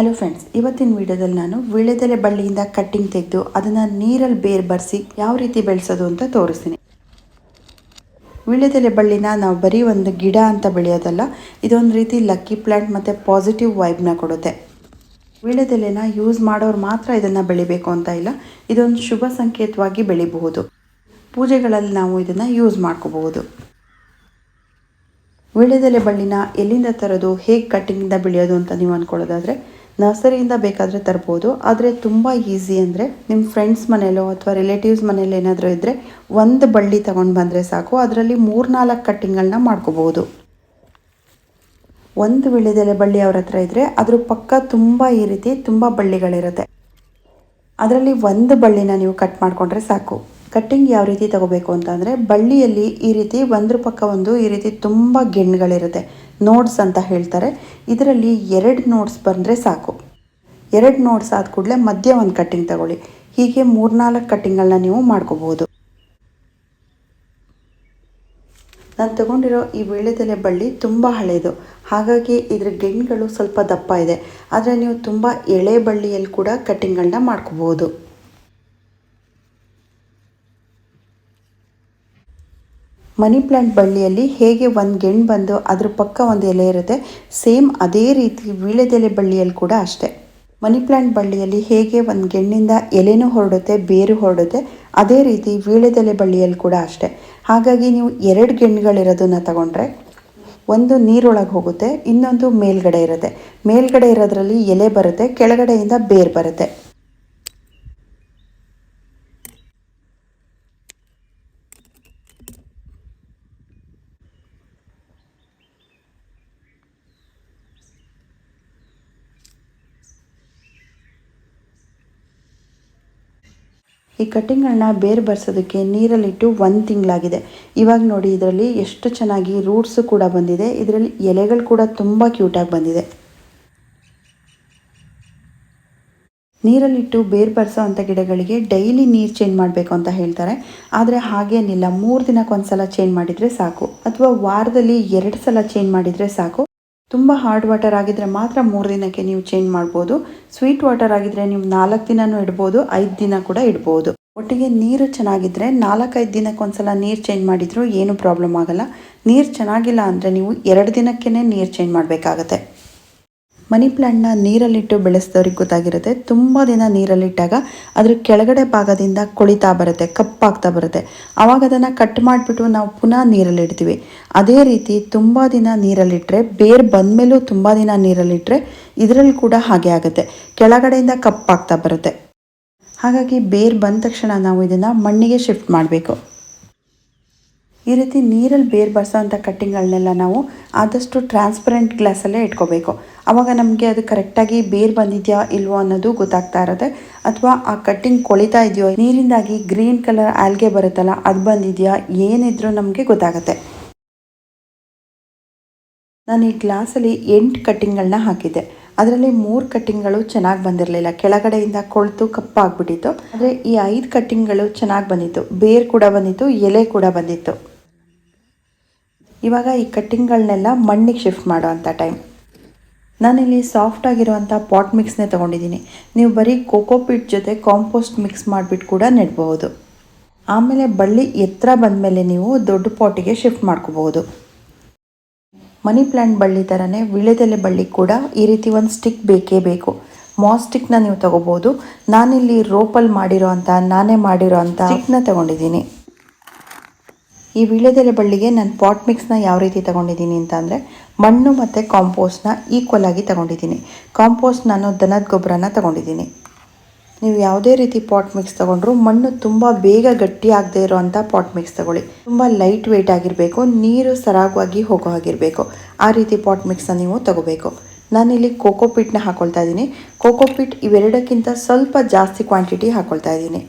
Hello friends ಇವತ್ತಿನ ವಿಡಿಯೋದಲ್ಲಿ ನಾನು ವಿಳೆದೆಲೆ ಬಳ್ಳಿಯಿಂದ ಕಟ್ಟಿಂಗ್ ತೆಗೆದು ಅದನ್ನು ನೀರಲ್ಲಿ ಬೇರ್ ಬರೆಸಿ ಯಾವ ರೀತಿ ಬೆಳೆಸೋದು ಅಂತ ತೋರಿಸ್ತೀನಿ. ವಿಳೆದೆಲೆ ಬಳ್ಳಿನ ನಾವು ಬರೀ ಒಂದು ಗಿಡ ಅಂತ ಬೆಳೆಯೋದಲ್ಲ, ಇದೊಂದು ರೀತಿ ಲಕ್ಕಿ ಪ್ಲ್ಯಾಂಟ್ ಮತ್ತು ಪಾಸಿಟಿವ್ ವೈಬ್ನ ಕೊಡುತ್ತೆ. ವಿಳೆದೆಲೆನ ಯೂಸ್ ಮಾಡೋರು ಮಾತ್ರ ಇದನ್ನು ಬೆಳಿಬೇಕು ಅಂತ ಇಲ್ಲ, ಇದೊಂದು ಶುಭ ಸಂಕೇತವಾಗಿ ಬೆಳಿಬಹುದು. ಪೂಜೆಗಳಲ್ಲಿ ನಾವು ಇದನ್ನು ಯೂಸ್ ಮಾಡ್ಕೋಬಹುದು. ವಿಳೆದೆಲೆ ಬಳ್ಳಿನ ಎಲ್ಲಿಂದ ತರೋದು, ಹೇಗೆ ಕಟ್ಟಿಂಗಿಂದ ಬೆಳೆಯೋದು ಅಂತ ನೀವು ಅಂದ್ಕೊಳ್ಳೋದಾದರೆ ನರ್ಸರಿಯಿಂದ ಬೇಕಾದರೆ ತರ್ಬೋದು, ಆದರೆ ತುಂಬ ಈಸಿ ಅಂದರೆ ನಿಮ್ಮ ಫ್ರೆಂಡ್ಸ್ ಮನೇಲೋ ಅಥವಾ ರಿಲೇಟಿವ್ಸ್ ಮನೇಲಿ ಏನಾದರೂ ಇದ್ದರೆ ಒಂದು ಬಳ್ಳಿ ತೊಗೊಂಡು ಬಂದರೆ ಸಾಕು, ಅದರಲ್ಲಿ ಮೂರ್ನಾಲ್ಕು ಕಟ್ಟಿಂಗ್ಗಳನ್ನ ಮಾಡ್ಕೋಬೋದು. ಒಂದು ವಿಳೆದೆಲೆ ಬಳ್ಳಿ ಅವ್ರ ಹತ್ರ ಇದ್ದರೆ ಅದ್ರ ಪಕ್ಕ ತುಂಬ ಈ ರೀತಿ ತುಂಬ ಬಳ್ಳಿಗಳಿರುತ್ತೆ. ಅದರಲ್ಲಿ ಒಂದು ಬಳ್ಳಿನ ನೀವು ಕಟ್ ಮಾಡಿಕೊಂಡ್ರೆ ಸಾಕು. ಕಟ್ಟಿಂಗ್ ಯಾವ ರೀತಿ ತಗೋಬೇಕು ಅಂತಂದರೆ ಬಳ್ಳಿಯಲ್ಲಿ ಈ ರೀತಿ ಒಂದ್ರ ಪಕ್ಕ ಒಂದು ಈ ರೀತಿ ತುಂಬ ಗೆಣ್ಣುಗಳಿರುತ್ತೆ ನೋಡ್ಸ್ ಅಂತ ಹೇಳ್ತಾರೆ. ಇದರಲ್ಲಿ ಎರಡು ನೋಟ್ಸ್ ಬಂದರೆ ಸಾಕು. ಎರಡು ನೋಟ್ಸ್ ಆದ ಕೂಡಲೇ ಮಧ್ಯೆ ಒಂದು ಕಟ್ಟಿಂಗ್ ತಗೊಳ್ಳಿ. ಹೀಗೆ ಮೂರ್ನಾಲ್ಕು ಕಟ್ಟಿಂಗ್ಗಳನ್ನ ನೀವು ಮಾಡ್ಕೋಬೋದು. ನಾನು ತಗೊಂಡಿರೋ ಈ ವೀಳ್ಯದೆಲೆ ಬಳ್ಳಿ ತುಂಬ ಹಳೆಯದು ಹಾಗಾಗಿ ಇದ್ರ ಗೆಣ್ಣುಗಳು ಸ್ವಲ್ಪ ದಪ್ಪ ಇದೆ. ಆದರೆ ನೀವು ತುಂಬ ಎಳೆ ಬಳ್ಳಿಯಲ್ಲಿ ಕೂಡ ಕಟ್ಟಿಂಗ್ಗಳನ್ನ ಮಾಡ್ಕೋಬೋದು. ಮನಿ ಪ್ಲಾಂಟ್ ಬಳ್ಳಿಯಲ್ಲಿ ಹೇಗೆ ಒಂದು ಗೆಣ್ಣು ಬಂದು ಅದ್ರ ಪಕ್ಕ ಒಂದು ಎಲೆ ಇರುತ್ತೆ, ಸೇಮ್ ಅದೇ ರೀತಿ ವೀಳ್ಯದೆಲೆ ಬಳ್ಳಿಯಲ್ಲಿ ಕೂಡ ಅಷ್ಟೇ. ಮನಿ ಪ್ಲಾಂಟ್ ಬಳ್ಳಿಯಲ್ಲಿ ಹೇಗೆ ಒಂದು ಗೆಣ್ಣಿಂದ ಎಲೆನೂ ಹೊರಡುತ್ತೆ, ಬೇರು ಹೊರಡುತ್ತೆ, ಅದೇ ರೀತಿ ವೀಳ್ಯದೆಲೆ ಬಳ್ಳಿಯಲ್ಲಿ ಕೂಡ ಅಷ್ಟೇ. ಹಾಗಾಗಿ ನೀವು ಎರಡು ಗೆಣ್ಣುಗಳಿರೋದನ್ನ ತಗೊಂಡ್ರೆ ಒಂದು ನೀರೊಳಗೆ ಹೋಗುತ್ತೆ, ಇನ್ನೊಂದು ಮೇಲ್ಗಡೆ ಇರುತ್ತೆ. ಮೇಲ್ಗಡೆ ಇರೋದ್ರಲ್ಲಿ ಎಲೆ ಬರುತ್ತೆ, ಕೆಳಗಡೆಯಿಂದ ಬೇರು ಬರುತ್ತೆ. ಈ ಕಟ್ಟಿಂಗ್ಗಳನ್ನ ಬೇರೆ ಬರ್ಸೋದಕ್ಕೆ ನೀರಲ್ಲಿಟ್ಟು ಒಂದು ತಿಂಗಳಾಗಿದೆ. ಇವಾಗ ನೋಡಿ ಇದರಲ್ಲಿ ಎಷ್ಟು ಚೆನ್ನಾಗಿ ರೂಟ್ಸು ಕೂಡ ಬಂದಿದೆ. ಇದರಲ್ಲಿ ಎಲೆಗಳು ಕೂಡ ತುಂಬ ಕ್ಯೂಟಾಗಿ ಬಂದಿದೆ. ನೀರಲ್ಲಿಟ್ಟು ಬೇರು ಬರ್ಸೋ ಅಂಥ ಗಿಡಗಳಿಗೆ ಡೈಲಿ ನೀರು ಚೇಂಜ್ ಮಾಡಬೇಕು ಅಂತ ಹೇಳ್ತಾರೆ. ಆದರೆ ಹಾಗೇನಿಲ್ಲ. ಮೂರು ದಿನಕ್ಕೊಂದ್ಸಲ ಚೇಂಜ್ ಮಾಡಿದರೆ ಸಾಕು. ಅಥವಾ ವಾರದಲ್ಲಿ ಎರಡು ಸಲ ಚೇಂಜ್ ಮಾಡಿದರೆ ಸಾಕು. ತುಂಬ ಹಾರ್ಡ್ ವಾಟರ್ ಆಗಿದ್ದರೆ ಮಾತ್ರ ಮೂರು ದಿನಕ್ಕೆ ನೀವು ಚೇಂಜ್ ಮಾಡ್ಬೋದು. ಸ್ವೀಟ್ ವಾಟರ್ ಆಗಿದ್ದರೆ ನೀವು ನಾಲ್ಕು ದಿನನೂ ಇಡ್ಬೋದು, ಐದು ದಿನ ಕೂಡ ಇಡ್ಬೋದು. ಒಟ್ಟಿಗೆ ನೀರು ಚೆನ್ನಾಗಿದ್ದರೆ ನಾಲ್ಕೈದು ದಿನಕ್ಕೊಂದ್ಸಲ ನೀರು ಚೇಂಜ್ ಮಾಡಿದರೂ ಏನು ಪ್ರಾಬ್ಲಮ್ ಆಗಲ್ಲ. ನೀರು ಚೆನ್ನಾಗಿಲ್ಲ ಅಂದರೆ ನೀವು ಎರಡು ದಿನಕ್ಕೇ ನೀರು ಚೇಂಜ್ ಮಾಡಬೇಕಾಗತ್ತೆ. ಮನಿ ಪ್ಲ್ಯಾಂಟ್ನ ನೀರಲ್ಲಿಟ್ಟು ಬೆಳೆಸಿದವ್ರಿಗೆ ಗೊತ್ತಾಗಿರುತ್ತೆ. ತುಂಬ ದಿನ ನೀರಲ್ಲಿಟ್ಟಾಗ ಅದ್ರ ಕೆಳಗಡೆ ಭಾಗದಿಂದ ಕೊಳಿತಾ ಬರುತ್ತೆ, ಕಪ್ಪಾಗ್ತಾ ಬರುತ್ತೆ. ಆವಾಗ ಅದನ್ನು ಕಟ್ ಮಾಡಿಬಿಟ್ಟು ನಾವು ಪುನಃ ನೀರಲ್ಲಿಡ್ತೀವಿ. ಅದೇ ರೀತಿ ತುಂಬ ದಿನ ನೀರಲ್ಲಿಟ್ಟರೆ ಬೇರು ಬಂದಮೇಲೂ ತುಂಬ ದಿನ ನೀರಲ್ಲಿಟ್ಟರೆ ಇದರಲ್ಲಿ ಕೂಡ ಹಾಗೆ ಆಗುತ್ತೆ. ಕೆಳಗಡೆಯಿಂದ ಕಪ್ಪಾಗ್ತಾ ಬರುತ್ತೆ. ಹಾಗಾಗಿ ಬೇರು ಬಂದ ತಕ್ಷಣ ನಾವು ಇದನ್ನು ಮಣ್ಣಿಗೆ ಶಿಫ್ಟ್ ಮಾಡಬೇಕು. ಈ ರೀತಿ ನೀರಲ್ಲಿ ಬೇರು ಬರ್ಸೋಂಥ ಕಟ್ಟಿಂಗ್ಗಳನ್ನೆಲ್ಲ ನಾವು ಆದಷ್ಟು ಟ್ರಾನ್ಸ್ಪರೆಂಟ್ ಗ್ಲಾಸಲ್ಲೇ ಇಟ್ಕೋಬೇಕು. ಆವಾಗ ನಮಗೆ ಅದು ಕರೆಕ್ಟಾಗಿ ಬೇರು ಬಂದಿದೆಯಾ ಇಲ್ವೋ ಅನ್ನೋದು ಗೊತ್ತಾಗ್ತಾ ಇರುತ್ತೆ. ಅಥವಾ ಆ ಕಟ್ಟಿಂಗ್ ಕೊಳಿತಾ ಇದೆಯೋ, ನೀರಿಂದಾಗಿ ಗ್ರೀನ್ ಕಲರ್ ಆಲ್ಗೆ ಬರುತ್ತಲ್ಲ, ಅದು ಬಂದಿದೆಯಾ, ಏನಿದ್ರೂ ನಮಗೆ ಗೊತ್ತಾಗುತ್ತೆ. ನಾನು ಈ ಗ್ಲಾಸಲ್ಲಿ ಎಂಟು ಕಟ್ಟಿಂಗ್ಗಳನ್ನ ಹಾಕಿದ್ದೆ. ಅದರಲ್ಲಿ ಮೂರು ಕಟ್ಟಿಂಗ್ಗಳು ಚೆನ್ನಾಗಿ ಬಂದಿರಲಿಲ್ಲ. ಕೆಳಗಡೆಯಿಂದ ಕೊಳ್ತು ಕಪ್ಪಾಗ್ಬಿಟ್ಟಿತ್ತು. ಆದರೆ ಈ ಐದು ಕಟ್ಟಿಂಗ್ಗಳು ಚೆನ್ನಾಗಿ ಬಂದಿತ್ತು. ಬೇರು ಕೂಡ ಬಂದಿತ್ತು, ಎಲೆ ಕೂಡ ಬಂದಿತ್ತು. ಇವಾಗ ಈ ಕಟ್ಟಿಂಗ್ಗಳನ್ನೆಲ್ಲ ಮಣ್ಣಿಗೆ ಶಿಫ್ಟ್ ಮಾಡುವಂಥ ಟೈಮ್. ನಾನಿಲ್ಲಿ ಸಾಫ್ಟ್ ಆಗಿರುವಂಥ ಪಾಟ್ ಮಿಕ್ಸ್ನೇ ತೊಗೊಂಡಿದ್ದೀನಿ. ನೀವು ಬರೀ ಕೋಕೋಪಿಟ್ ಜೊತೆ ಕಾಂಪೋಸ್ಟ್ ಮಿಕ್ಸ್ ಮಾಡಿಬಿಟ್ಟು ಕೂಡ ನೆಡ್ಬೋದು ಆಮೇಲೆ ಬಳ್ಳಿ ಎತ್ತರ ಬಂದಮೇಲೆ ನೀವು ದೊಡ್ಡ ಪಾಟಿಗೆ ಶಿಫ್ಟ್ ಮಾಡ್ಕೋಬಹುದು. ಮನಿ ಪ್ಲ್ಯಾಂಟ್ ಬಳ್ಳಿ ಥರನೇ ವಿಳೆದೆಲೆ ಬಳ್ಳಿ ಕೂಡ ಈ ರೀತಿ ಒಂದು ಸ್ಟಿಕ್ ಬೇಕೇ ಬೇಕು. ಮಾಸ್ ಸ್ಟಿಕ್ನ ನೀವು ತೊಗೋಬೋದು ನಾನಿಲ್ಲಿ ರೋಪಲ್ಲಿ ಮಾಡಿರೋ ಅಂಥ ನಾನೇ ಮಾಡಿರೋ ಅಂಥ ಸ್ಟಿಕ್ನ ತಗೊಂಡಿದ್ದೀನಿ. ಈ ವೀಳ್ಯದೆಲೆ ಬಳ್ಳಿಗೆ ನಾನು ಪಾಟ್ ಮಿಕ್ಸ್ನ ಯಾವ ರೀತಿ ತಗೊಂಡಿದ್ದೀನಿ ಅಂತ ಅಂದರೆ ಮಣ್ಣು ಮತ್ತು ಕಾಂಪೋಸ್ಟ್ನ ಈಕ್ವಲ್ ಆಗಿ ತಗೊಂಡಿದ್ದೀನಿ. ಕಾಂಪೋಸ್ಟ್ ನಾನು ದನದ ಗೊಬ್ಬರನ ತಗೊಂಡಿದ್ದೀನಿ. ನೀವು ಯಾವುದೇ ರೀತಿ ಪಾಟ್ ಮಿಕ್ಸ್ ತೊಗೊಂಡ್ರು ಮಣ್ಣು ತುಂಬ ಬೇಗ ಗಟ್ಟಿ ಆಗದೆ ಇರೋವಂಥ ಪಾಟ್ ಮಿಕ್ಸ್ ತಗೊಳ್ಳಿ. ತುಂಬ ಲೈಟ್ ವೆಯ್ಟ್ ಆಗಿರಬೇಕು, ನೀರು ಸರಾಗವಾಗಿ ಹೋಗೋ ಹಾಗಿರಬೇಕು. ಆ ರೀತಿ ಪಾಟ್ ಮಿಕ್ಸ್ನ ನೀವು ತಗೋಬೇಕು. ನಾನಿಲ್ಲಿ ಕೋಕೋಪಿಟ್ನ ಹಾಕೊಳ್ತಾ ಇದ್ದೀನಿ. ಕೋಕೋಪಿಟ್ ಇವೆರಡಕ್ಕಿಂತ ಸ್ವಲ್ಪ ಜಾಸ್ತಿ ಕ್ವಾಂಟಿಟಿ ಹಾಕೊಳ್ತಾ ಇದ್ದೀನಿ.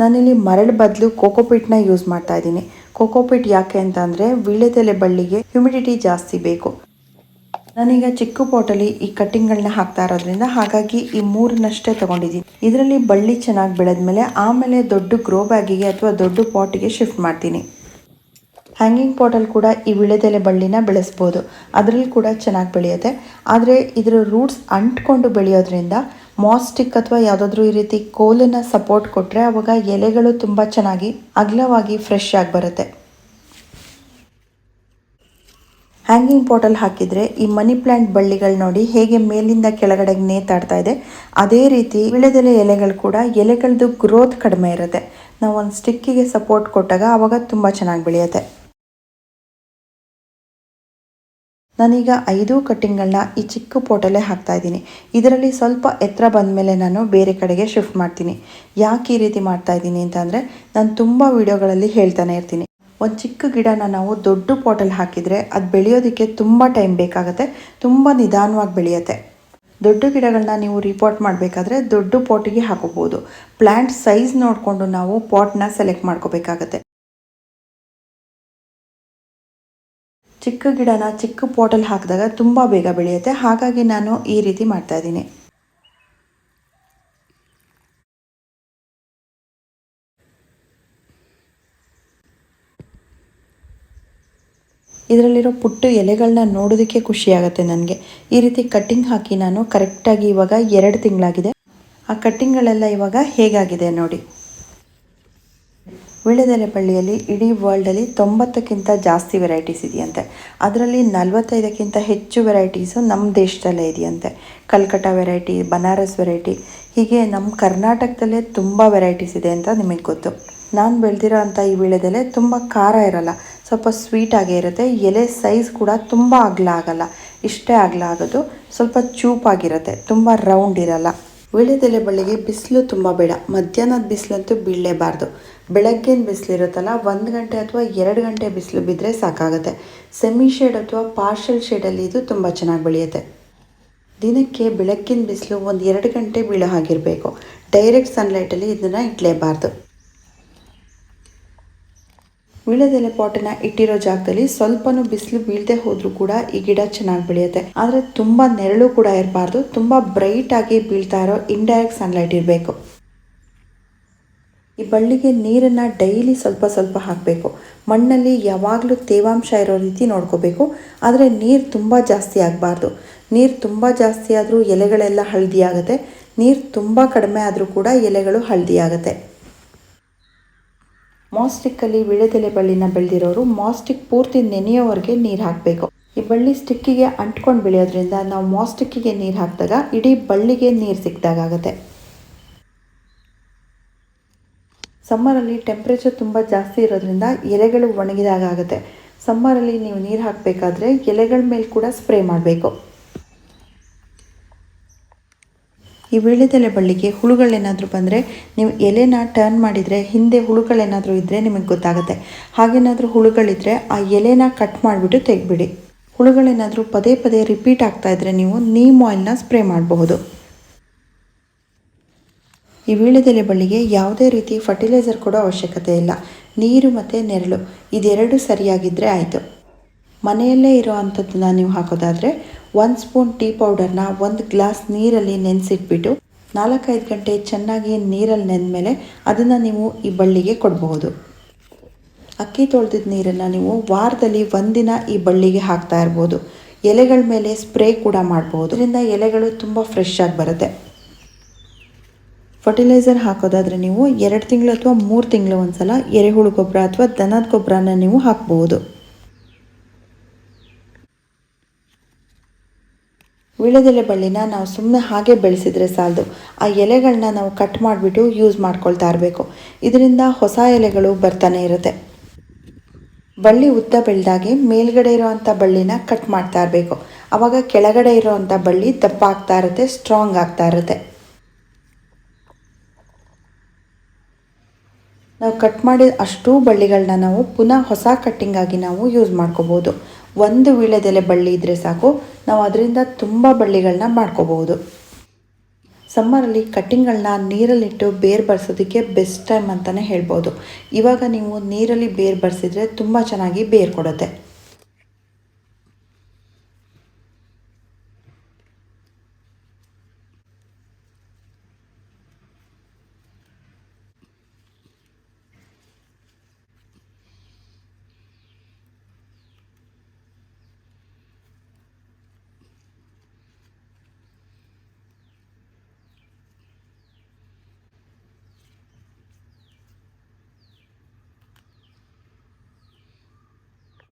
ನಾನಿಲ್ಲಿ ಮರಳು ಬದಲು ಕೋಕೋಪಿಟ್ನ ಯೂಸ್ ಮಾಡ್ತಾ ಇದ್ದೀನಿ. ಕೋಕೋಪಿಟ್ ಯಾಕೆ ಅಂತ ಅಂದರೆ ವೀಳ್ಯದೆಲೆ ಬಳ್ಳಿಗೆ ಹ್ಯುಮಿಡಿಟಿ ಜಾಸ್ತಿ ಬೇಕು. ನಾನೀಗ ಚಿಕ್ಕ ಪಾಟಲ್ಲಿ ಈ ಕಟ್ಟಿಂಗ್ಗಳನ್ನ ಹಾಕ್ತಾ ಇರೋದ್ರಿಂದ ಹಾಗಾಗಿ ಈ ಮೂರನ್ನಷ್ಟೇ ತಗೊಂಡಿದ್ದೀನಿ. ಇದರಲ್ಲಿ ಬಳ್ಳಿ ಚೆನ್ನಾಗಿ ಬೆಳೆದ್ಮೇಲೆ ಆಮೇಲೆ ದೊಡ್ಡ ಗ್ರೋ ಬ್ಯಾಗಿಗೆ ಅಥವಾ ದೊಡ್ಡ ಪಾಟಿಗೆ ಶಿಫ್ಟ್ ಮಾಡ್ತೀನಿ. ಹ್ಯಾಂಗಿಂಗ್ ಪಾಟಲ್ಲಿ ಕೂಡ ಈ ವಿಳೆದೆಲೆ ಬಳ್ಳಿನ ಬೆಳೆಸ್ಬೋದು. ಅದರಲ್ಲಿ ಕೂಡ ಚೆನ್ನಾಗಿ ಬೆಳೆಯುತ್ತೆ. ಆದರೆ ಇದರ ರೂಟ್ಸ್ ಅಂಟ್ಕೊಂಡು ಬೆಳೆಯೋದ್ರಿಂದ ಮಾಸ್ಟಿಕ್ ಅಥವಾ ಯಾವುದಾದ್ರೂ ಈ ರೀತಿ ಕೋಲನ್ನ ಸಪೋರ್ಟ್ ಕೊಟ್ಟರೆ ಆವಾಗ ಎಲೆಗಳು ತುಂಬ ಚೆನ್ನಾಗಿ ಅಗಲವಾಗಿ ಫ್ರೆಶ್ ಆಗಿ ಬರುತ್ತೆ. ಹ್ಯಾಂಗಿಂಗ್ ಪಾಟಲ್ಲಿ ಹಾಕಿದರೆ ಈ ಮನಿ ಪ್ಲ್ಯಾಂಟ್ ಬಳ್ಳಿಗಳು ನೋಡಿ ಹೇಗೆ ಮೇಲಿಂದ ಕೆಳಗಡೆಗೆ ನೇತಾಡ್ತಾ ಇದೆ. ಅದೇ ರೀತಿ ವಿಳೆದೆಲೆ ಎಲೆಗಳು ಕೂಡ ಎಲೆಗಳದ್ದು ಗ್ರೋತ್ ಕಡಿಮೆ ಇರುತ್ತೆ. ನಾವು ಒಂದು ಸ್ಟಿಕ್ಕಿಗೆ ಸಪೋರ್ಟ್ ಕೊಟ್ಟಾಗ ಆವಾಗ ತುಂಬ ಚೆನ್ನಾಗಿ ಬೆಳೆಯುತ್ತೆ. ನಾನೀಗ ಐದು ಕಟ್ಟಿಂಗ್ಗಳನ್ನ ಈ ಚಿಕ್ಕ ಪೋಟಲ್ಲೇ ಹಾಕ್ತಾ ಇದ್ದೀನಿ. ಇದರಲ್ಲಿ ಸ್ವಲ್ಪ ಎತ್ತರ ಬಂದ ಮೇಲೆ ನಾನು ಬೇರೆ ಕಡೆಗೆ ಶಿಫ್ಟ್ ಮಾಡ್ತೀನಿ. ಯಾಕೆ ಈ ರೀತಿ ಮಾಡ್ತಾ ಇದ್ದೀನಿ ಅಂತಂದರೆ ನಾನು ತುಂಬ ವೀಡಿಯೋಗಳಲ್ಲಿ ಹೇಳ್ತಾನೆ ಇರ್ತೀನಿ. ಒಂದು ಚಿಕ್ಕ ಗಿಡನ ನಾವು ದೊಡ್ಡ ಪಾಟಲ್ಲಿ ಹಾಕಿದರೆ ಅದು ಬೆಳೆಯೋದಕ್ಕೆ ತುಂಬ ಟೈಮ್ ಬೇಕಾಗುತ್ತೆ, ತುಂಬ ನಿಧಾನವಾಗಿ ಬೆಳೆಯುತ್ತೆ. ದೊಡ್ಡ ಗಿಡಗಳನ್ನ ನೀವು ರಿಪೋರ್ಟ್ ಮಾಡಬೇಕಾದ್ರೆ ದೊಡ್ಡ ಪಾಟಿಗೆ ಹಾಕೋಬೋದು ಪ್ಲ್ಯಾಂಟ್ ಸೈಜ್ ನೋಡಿಕೊಂಡು ನಾವು ಪಾಟ್ನ ಸೆಲೆಕ್ಟ್ ಮಾಡ್ಕೋಬೇಕಾಗತ್ತೆ. ಚಿಕ್ಕ ಗಿಡನ ಚಿಕ್ಕ ಪೋಟಲ್ಲಿ ಹಾಕಿದಾಗ ತುಂಬ ಬೇಗ ಬೆಳೆಯುತ್ತೆ. ಹಾಗಾಗಿ ನಾನು ಈ ರೀತಿ ಮಾಡ್ತಾ ಇದ್ದೀನಿ. ಇದರಲ್ಲಿರೋ ಪುಟ್ಟು ಎಲೆಗಳನ್ನ ನೋಡೋದಕ್ಕೆ ಖುಷಿಯಾಗುತ್ತೆ ನನಗೆ. ಈ ರೀತಿ ಕಟ್ಟಿಂಗ್ ಹಾಕಿ ನಾನು ಕರೆಕ್ಟಾಗಿ ಇವಾಗ ಎರಡು ತಿಂಗಳಾಗಿದೆ. ಆ ಕಟ್ಟಿಂಗ್ಗಳೆಲ್ಲ ಇವಾಗ ಹೇಗಾಗಿದೆ ನೋಡಿ. ವಿಳೆದೆಲೆ ಬಳ್ಳಿಯಲ್ಲಿ ಇಡೀ ವರ್ಲ್ಡಲ್ಲಿ ತೊಂಬತ್ತಕ್ಕಿಂತ ಜಾಸ್ತಿ ವೆರೈಟೀಸ್ ಇದೆಯಂತೆ. ಅದರಲ್ಲಿ ನಲವತ್ತೈದಕ್ಕಿಂತ ಹೆಚ್ಚು ವೆರೈಟೀಸು ನಮ್ಮ ದೇಶದಲ್ಲೇ ಇದೆಯಂತೆ. ಕಲ್ಕಟ್ಟ ವೆರೈಟಿ ಬನಾರಸ್ ವೆರೈಟಿ ಹೀಗೆ ನಮ್ಮ ಕರ್ನಾಟಕದಲ್ಲೇ ತುಂಬ ವೆರೈಟೀಸ್ ಇದೆ ಅಂತ ನಿಮಗೆ ಗೊತ್ತು. ನಾನು ಬೆಳೆದಿರೋ ಅಂಥ ಈ ವಿಳೆದೆಲೆ ತುಂಬ ಖಾರ ಇರಲ್ಲ. ಸ್ವಲ್ಪ ಸ್ವೀಟಾಗೇ ಇರುತ್ತೆ. ಎಲೆ ಸೈಜ್ ಕೂಡ ತುಂಬ ಅಗಲ ಆಗಲ್ಲ. ಇಷ್ಟೇ ಅಗಲ ಆಗೋದು. ಸ್ವಲ್ಪ ಚೂಪಾಗಿರುತ್ತೆ ತುಂಬ ರೌಂಡ್ ಇರಲ್ಲ. ವೀಳ್ಯದೆಲೆ ಬಳ್ಳಿಗೆ ಬಿಸಿಲು ತುಂಬ ಬೇಡ. ಮಧ್ಯಾಹ್ನದ ಬಿಸಿಲಂತೂ ಬೀಳಲೇಬಾರ್ದು. ಬೆಳಗ್ಗಿನ ಬಿಸಿಲಿರುತ್ತಲ್ಲ, ಒಂದು ಗಂಟೆ ಅಥವಾ ಎರಡು ಗಂಟೆ ಬಿಸಿಲು ಬಿದ್ದರೆ ಸಾಕಾಗುತ್ತೆ. ಸೆಮಿ ಶೇಡ್ ಅಥವಾ ಪಾರ್ಷಲ್ ಶೇಡಲ್ಲಿ ಇದು ತುಂಬ ಚೆನ್ನಾಗಿ ಬೆಳೆಯುತ್ತೆ. ದಿನಕ್ಕೆ ಬೆಳಗ್ಗಿನ ಬಿಸಿಲು ಒಂದು ಎರಡು ಗಂಟೆ ಬೀಳೋ ಹಾಗಿರಬೇಕು. ಡೈರೆಕ್ಟ್ ಸನ್ಲೈಟಲ್ಲಿ ಇದನ್ನು ಇಡಲೇಬಾರ್ದು. ಬೀಳದೆಲೆ ಪಾಟನ್ನ ಇಟ್ಟಿರೋ ಜಾಗದಲ್ಲಿ ಸ್ವಲ್ಪನೂ ಬಿಸಿಲು ಬೀಳದೆ ಹೋದರೂ ಕೂಡ ಈ ಗಿಡ ಚೆನ್ನಾಗಿ ಬೆಳೆಯುತ್ತೆ. ಆದರೆ ತುಂಬ ನೆರಳು ಕೂಡ ಇರಬಾರ್ದು. ತುಂಬ ಬ್ರೈಟ್ ಆಗಿ ಬೀಳ್ತಾ ಇರೋ ಇಂಡೈರೆಕ್ಟ್ ಸನ್ಲೈಟ್ ಇರಬೇಕು. ಈ ಬಳ್ಳಿಗೆ ನೀರನ್ನು ಡೈಲಿ ಸ್ವಲ್ಪ ಸ್ವಲ್ಪ ಹಾಕಬೇಕು. ಮಣ್ಣಲ್ಲಿ ಯಾವಾಗಲೂ ತೇವಾಂಶ ಇರೋ ರೀತಿ ನೋಡ್ಕೋಬೇಕು. ಆದರೆ ನೀರು ತುಂಬ ಜಾಸ್ತಿ ಆಗಬಾರ್ದು. ನೀರು ತುಂಬ ಜಾಸ್ತಿ ಆದರೂ ಎಲೆಗಳೆಲ್ಲ ಹಳದಿ ಆಗುತ್ತೆ. ನೀರು ತುಂಬ ಕಡಿಮೆ ಆದರೂ ಕೂಡ ಎಲೆಗಳು ಹಳದಿ ಆಗುತ್ತೆ. ಮಾಸ್ಟಿಕ್ಕಲ್ಲಿ ವಿಳೆದೆಲೆ ಬಳ್ಳಿನ ಬೆಳೆದಿರೋರು ಮಾಸ್ಟಿಕ್ ಪೂರ್ತಿ ನೆನೆಯೋವರೆಗೆ ನೀರು ಹಾಕಬೇಕು. ಈ ಬಳ್ಳಿ ಸ್ಟಿಕ್ಕಿಗೆ ಅಂಟ್ಕೊಂಡು ಬೆಳೆಯೋದ್ರಿಂದ ನಾವು ಮಾಸ್ಟಿಕ್ಕಿಗೆ ನೀರು ಹಾಕಿದಾಗ ಇಡೀ ಬಳ್ಳಿಗೆ ನೀರು ಸಿಕ್ಕಿದಾಗುತ್ತೆ ಸಮ್ಮರಲ್ಲಿ ಟೆಂಪ್ರೇಚರ್ ತುಂಬ ಜಾಸ್ತಿ ಇರೋದ್ರಿಂದ ಎಲೆಗಳು ಒಣಗಿದಾಗ ಆಗುತ್ತೆ ಸಮ್ಮರಲ್ಲಿ ನೀವು ನೀರು ಹಾಕಬೇಕಾದ್ರೆ ಎಲೆಗಳ ಮೇಲೆ ಕೂಡ ಸ್ಪ್ರೇ ಮಾಡಬೇಕು. ಈ ವೀಳ್ಯದೆಲೆ ಬಳ್ಳಿಗೆ ಹುಳುಗಳೇನಾದರೂ ಬಂದರೆ ನೀವು ಎಲೆನ ಟರ್ನ್ ಮಾಡಿದರೆ, ಹಿಂದೆ ಹುಳುಗಳೇನಾದರೂ ಇದ್ದರೆ ನಿಮಗೆ ಗೊತ್ತಾಗುತ್ತೆ. ಹಾಗೇನಾದರೂ ಹುಳುಗಳಿದ್ದರೆ ಆ ಎಲೆನ ಕಟ್ ಮಾಡಿಬಿಟ್ಟು ತೆಗೆಬಿಡಿ ಹುಳುಗಳೇನಾದರೂ ಪದೇ ಪದೇ ರಿಪೀಟ್ ಆಗ್ತಾ ಇದ್ದರೆ ನೀವು ನೀಮ್ ಆಯಿಲ್ನ ಸ್ಪ್ರೇ ಮಾಡಬಹುದು. ಈ ವೀಳ್ಯದೆಲೆ ಬಳ್ಳಿಗೆ ಯಾವುದೇ ರೀತಿ ಫರ್ಟಿಲೈಸರ್ ಕೊಡೋ ಅವಶ್ಯಕತೆ ಇಲ್ಲ. ನೀರು ಮತ್ತು ನೆರಳು, ಇದೆರಡು ಸರಿಯಾಗಿದ್ದರೆ ಆಯಿತು. ಮನೆಯಲ್ಲೇ ಇರೋ ಅಂಥದ್ದನ್ನ ನೀವು ಹಾಕೋದಾದರೆ ಒಂದು ಸ್ಪೂನ್ ಟೀ ಪೌಡರ್ನ ಒಂದು ಗ್ಲಾಸ್ ನೀರಲ್ಲಿ ನೆನೆಸಿಟ್ಬಿಟ್ಟು ನಾಲ್ಕೈದು ಗಂಟೆ ಚೆನ್ನಾಗಿ ನೀರಲ್ಲಿ ನೆಂದಮೇಲೆ ಅದನ್ನು ನೀವು ಈ ಬಳ್ಳಿಗೆ ಕೊಡಬಹುದು. ಅಕ್ಕಿ ತೊಳೆದಿದ್ದ ನೀರನ್ನು ನೀವು ವಾರದಲ್ಲಿ ಒಂದಿನ ಈ ಬಳ್ಳಿಗೆ ಹಾಕ್ತಾ ಇರ್ಬೋದು. ಎಲೆಗಳ ಮೇಲೆ ಸ್ಪ್ರೇ ಕೂಡ ಮಾಡ್ಬೋದು. ಇದರಿಂದ ಎಲೆಗಳು ತುಂಬ ಫ್ರೆಶ್ ಆಗಿ ಬರುತ್ತೆ. ಫರ್ಟಿಲೈಸರ್ ಹಾಕೋದಾದರೆ ನೀವು ಎರಡು ತಿಂಗಳು ಅಥವಾ ಮೂರು ತಿಂಗಳು ಒಂದ್ಸಲ ಎರೆಹುಳು ಗೊಬ್ಬರ ಅಥವಾ ದನದ ಗೊಬ್ಬರನ ನೀವು ಹಾಕ್ಬೋದು. ವೀಳ್ಯದೆಲೆ ಬಳ್ಳಿನ ನಾವು ಸುಮ್ಮನೆ ಹಾಗೆ ಬೆಳೆಸಿದರೆ ಸಾಲದು. ಆ ಎಲೆಗಳನ್ನ ನಾವು ಕಟ್ ಮಾಡಿಬಿಟ್ಟು ಯೂಸ್ ಮಾಡ್ಕೊಳ್ತಾ ಇರಬೇಕು. ಇದರಿಂದ ಹೊಸ ಎಲೆಗಳು ಬರ್ತಾನೆ ಇರುತ್ತೆ. ಬಳ್ಳಿ ಉದ್ದ ಬೆಳೆದಾಗೆ ಮೇಲ್ಗಡೆ ಇರೋವಂಥ ಬಳ್ಳಿನ ಕಟ್ ಮಾಡ್ತಾ ಇರಬೇಕು. ಆವಾಗ ಕೆಳಗಡೆ ಇರೋವಂಥ ಬಳ್ಳಿ ದಪ್ಪ ಆಗ್ತಾ ಇರುತ್ತೆ ಸ್ಟ್ರಾಂಗ್ ಆಗ್ತಾ ಇರುತ್ತೆ ನಾವು ಕಟ್ ಮಾಡಿದ ಅಷ್ಟೂ ಬಳ್ಳಿಗಳನ್ನ ನಾವು ಪುನಃ ಹೊಸ ಕಟ್ಟಿಂಗಾಗಿ ನಾವು ಯೂಸ್ ಮಾಡ್ಕೋಬೋದು. ಒಂದು ವೀಳ್ಯದೆಲೆ ಬಳ್ಳಿ ಇದ್ದರೆ ಸಾಕು, ನಾವು ಅದರಿಂದ ತುಂಬ ಬಳ್ಳಿಗಳನ್ನ ಮಾಡ್ಕೋಬೋದು. ಸಮ್ಮರಲ್ಲಿ ಕಟ್ಟಿಂಗ್ಗಳನ್ನ ನೀರಲ್ಲಿಟ್ಟು ಬೇರು ಬರ್ಸೋದಕ್ಕೆ ಬೆಸ್ಟ್ ಟೈಮ್ ಅಂತಲೇ ಹೇಳ್ಬೋದು. ಇವಾಗ ನೀವು ನೀರಲ್ಲಿ ಬೇರು ಬರ್ಸಿದ್ರೆ ತುಂಬ ಚೆನ್ನಾಗಿ ಬೇರು ಕೊಡುತ್ತೆ.